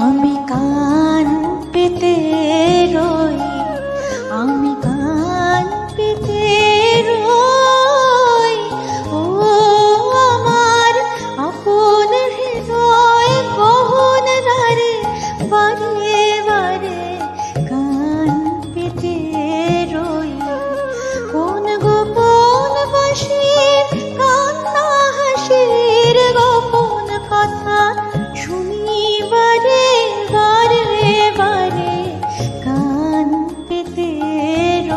আমি কান পেতে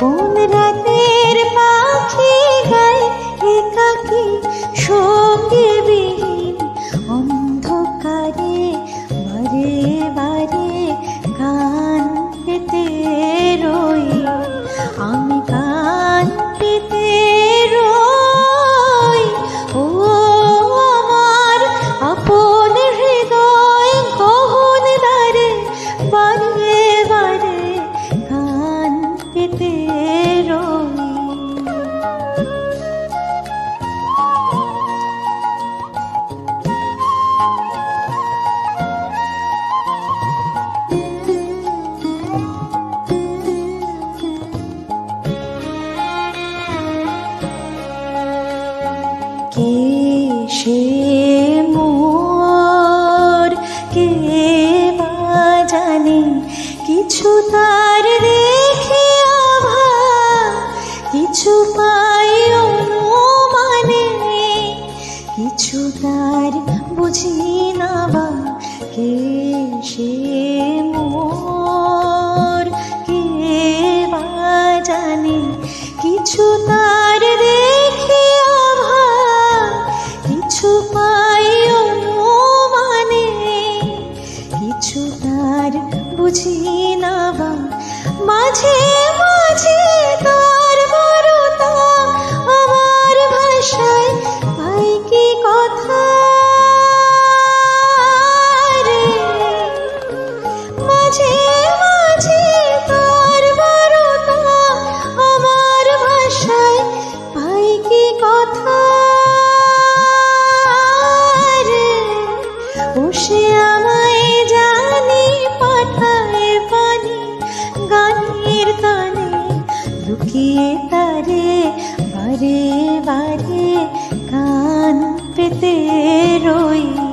Oh. কিছু পাই মানে কিছু তার বুঝি না বা কে সে মোর, কে বা জানে। কিছু তার দেখে কিছু পাই মানে কিছু তার বুঝি না বা। মাঝে মাঝে তার বসে আমায় জানে পাঠায় পানি গানের কানে লুকিয়ে তারে বারে বারে কান পেতে রই।